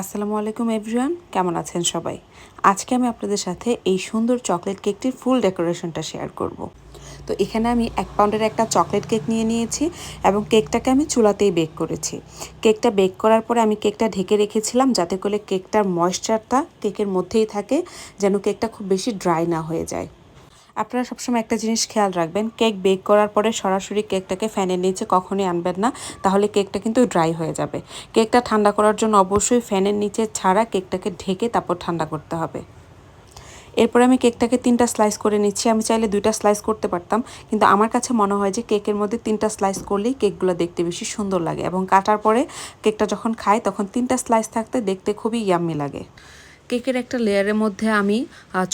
আসসালামু আলাইকুম এভরিওয়ান কেমন আছেন সবাই? আজকে আমি আপনাদের সাথে এই সুন্দর চকলেট কেকটির ফুল ডেকোরেশনটা শেয়ার করব। তো এখানে আমি এক পাউন্ডের একটা চকলেট কেক নিয়ে নিয়েছি এবং কেকটাকে আমি চুলাতেই বেক করেছি। কেকটা বেক করার পরে আমি কেকটা ঢেকে রেখেছিলাম যাতে করে কেকটার ময়েশ্চারটা কেকের মধ্যেই থাকে, যেন কেকটা খুব বেশি ড্রাই না হয়ে যায়। আপনারা সবসময় একটা জিনিস খেয়াল রাখবেন, কেক বেক করার পরে সরাসরি কেকটাকে ফ্যানের নিচে কখনোই আনবেন না, তাহলে কেকটা কিন্তু ড্রাই হয়ে যাবে। কেকটা ঠান্ডা করার জন্য অবশ্যই ফ্যানের নিচে ছাড়া কেকটাকে ঢেকে তারপর ঠান্ডা করতে হবে। এরপরে আমি কেকটাকে তিনটা স্লাইস করে নিচ্ছি, আমি চাইলে দুইটা স্লাইস করতে পারতাম, কিন্তু আমার কাছে মনে হয় যে কেকের মধ্যে তিনটা স্লাইস করলেই কেকগুলো দেখতে বেশি সুন্দর লাগে এবং কাটার পরে কেকটা যখন খাই তখন তিনটা স্লাইস থাকতে দেখতে খুবই ইয়াম্মি লাগে। কেকের একটা লেয়ারের মধ্যে আমি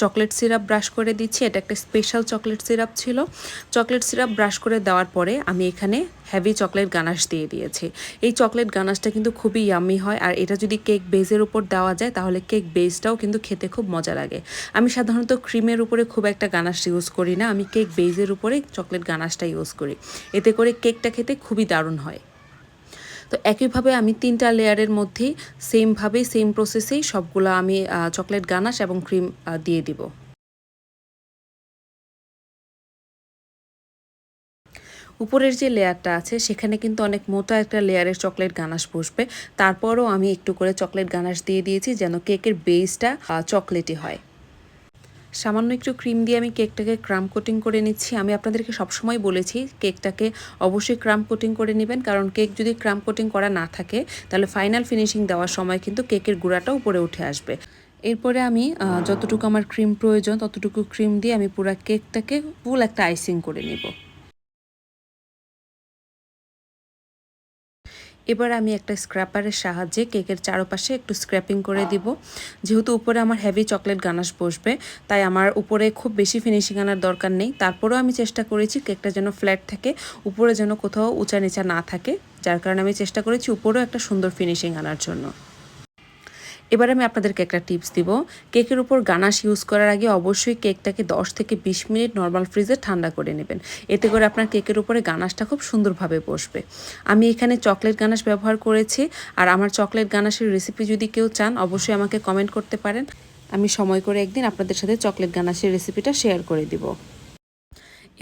চকলেট সিরাপ ব্রাশ করে দিচ্ছি। এটা একটা স্পেশাল চকলেট সিরাপ ছিল। চকলেট সিরাপ ব্রাশ করে দেওয়ার পরে আমি এখানে হ্যাভি চকলেট গানাশ দিয়ে দিয়েছি। এই চকলেট গানাশটা কিন্তু খুবই ইয়ামি হয়। আর এটা যদি কেক বেজের উপর দেওয়া যায়, তাহলে কেক বেজটাও কিন্তু খেতে খুব মজা লাগে। আমি সাধারণত ক্রিমের উপরে খুব একটা গানাশ ইউজ করি না। আমি কেক বেজের উপরে চকলেট গানাশটা ইউজ করি। এতে করে কেকটা খেতে খুবই দারুণ হয়। তো একইভাবে আমি তিনটা লেয়ারের মধ্যেই সেমভাবেই সেম প্রসেসেই সবগুলো আমি চকলেট গানাশ এবং ক্রিম দিয়ে দিব। উপরের যে লেয়ারটা আছে, সেখানে কিন্তু অনেক মোটা একটা লেয়ারের চকলেট গানাশ বসবে। তারপরও আমি একটু করে চকলেট গানাশ দিয়ে দিয়েছি যেন কেকের বেসটা চকলেটই হয়। সামান্য একটু ক্রিম দিয়ে আমি কেকটাকে ক্রাম কোটিং করে নিচ্ছি। আমি আপনাদেরকে সবসময় বলেছি কেকটাকে অবশ্যই ক্রাম কোটিং করে নেবেন। কারণ কেক যদি ক্রাম কোটিং করা না থাকে, তাহলে ফাইনাল ফিনিশিং দেওয়ার সময় কিন্তু কেকের গুঁড়াটা উপরে উঠে আসবে। এরপরে আমি যতটুকু আমার ক্রিম প্রয়োজন, ততটুকু ক্রিম দিয়ে আমি পুরো কেকটাকে ফুল একটা আইসিং করে নেব। এবার আমি একটা স্ক্র্যাপারের সাহায্যে কেকের চারপাশে একটু স্ক্র্যাপিং করে দিব। যেহেতু উপরে আমার হেভি চকলেট গানাশ বসবে, তাই আমার উপরে খুব বেশি ফিনিশিং আনার দরকার নেই। তারপরেও আমি চেষ্টা করেছি কেকটা যেন ফ্ল্যাট থাকে, উপরে যেন কোথাও উঁচা নিচা না থাকে। যার কারণে আমি চেষ্টা করেছি উপরেও একটা সুন্দর ফিনিশিং আনার জন্য। এবার আমি আপনাদেরকে একটা টিপস দিব। কেকের উপর গানাশ ইউজ করার আগে অবশ্যই কেকটাকে 10 থেকে 20 মিনিট নর্মাল ফ্রিজে ঠান্ডা করে নেবেন। এতে করে আপনার কেকের উপরে গানাশটা খুব সুন্দরভাবে বসবে। আমি এখানে চকলেট গানাশ ব্যবহার করেছি। আর আমার চকলেট গানাশের রেসিপি যদি কেউ চান, অবশ্যই আমাকে কমেন্ট করতে পারেন। আমি সময় করে একদিন আপনাদের সাথে চকলেট গানাশের রেসিপিটা শেয়ার করে দিব।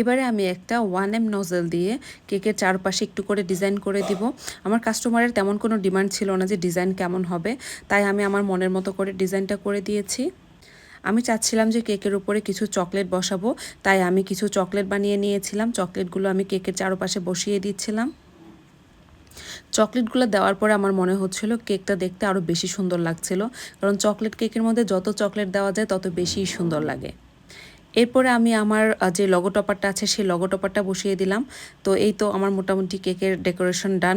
এবারে আমি একটা ওয়ান এম নজল দিয়ে কেকের চারপাশে একটু করে ডিজাইন করে দিব। আমার কাস্টমারের তেমন কোনো ডিমান্ড ছিল না যে ডিজাইন কেমন হবে, তাই আমি আমার মনের মতো করে ডিজাইনটা করে দিয়েছি। আমি চাচ্ছিলাম যে কেকের উপরে কিছু চকলেট বসাবো, তাই আমি কিছু চকলেট বানিয়ে নিয়েছিলাম। চকলেটগুলো আমি কেকের চারপাশে বসিয়ে দিচ্ছিলাম। চকলেটগুলো দেওয়ার পরে আমার মনে হচ্ছিল কেকটা দেখতে আরও বেশি সুন্দর লাগছিল, কারণ চকলেট কেকের মধ্যে যত চকলেট দেওয়া যায় তত বেশি সুন্দর লাগে। এরপরে আমি আমার যে লগো টপারটা আছে, সেই লগো টপারটা বসিয়ে দিলাম। তো এই তো আমার মোটামুটি কেকের ডেকোরেশন ডান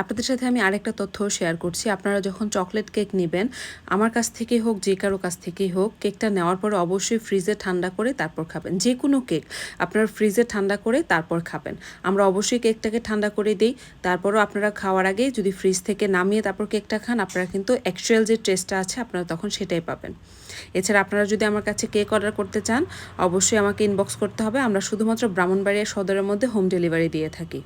আপনাদের সাথে আমি আরেকটা তথ্য শেয়ার করছি। আপনারা যখন চকলেট কেক নেবেন, আমার কাছ থেকেই হোক, যে কারও কাছ থেকেই হোক কেকটা নেওয়ার পরে অবশ্যই ফ্রিজে ঠান্ডা করে তারপর খাবেন। যে কোনো কেক আপনারা ফ্রিজে ঠান্ডা করে তারপর খাবেন। আমরা অবশ্যই কেকটাকে ঠান্ডা করে দিই। তারপরও আপনারা খাওয়ার আগে যদি ফ্রিজ থেকে নামিয়ে তারপর কেকটা খান, আপনারা কিন্তু অ্যাকচুয়াল যে টেস্টটা আছে, আপনারা তখন সেটাই পাবেন। এছাড়া আপনারা যদি আমার কাছে কেক অর্ডার করতে চান, অবশ্যই আমাকে ইনবক্স করতে হবে। আমরা শুধুমাত্র ব্রাহ্মণবাড়িয়া সদরের মধ্যে হোম ডেলিভারি দিয়ে থাকি।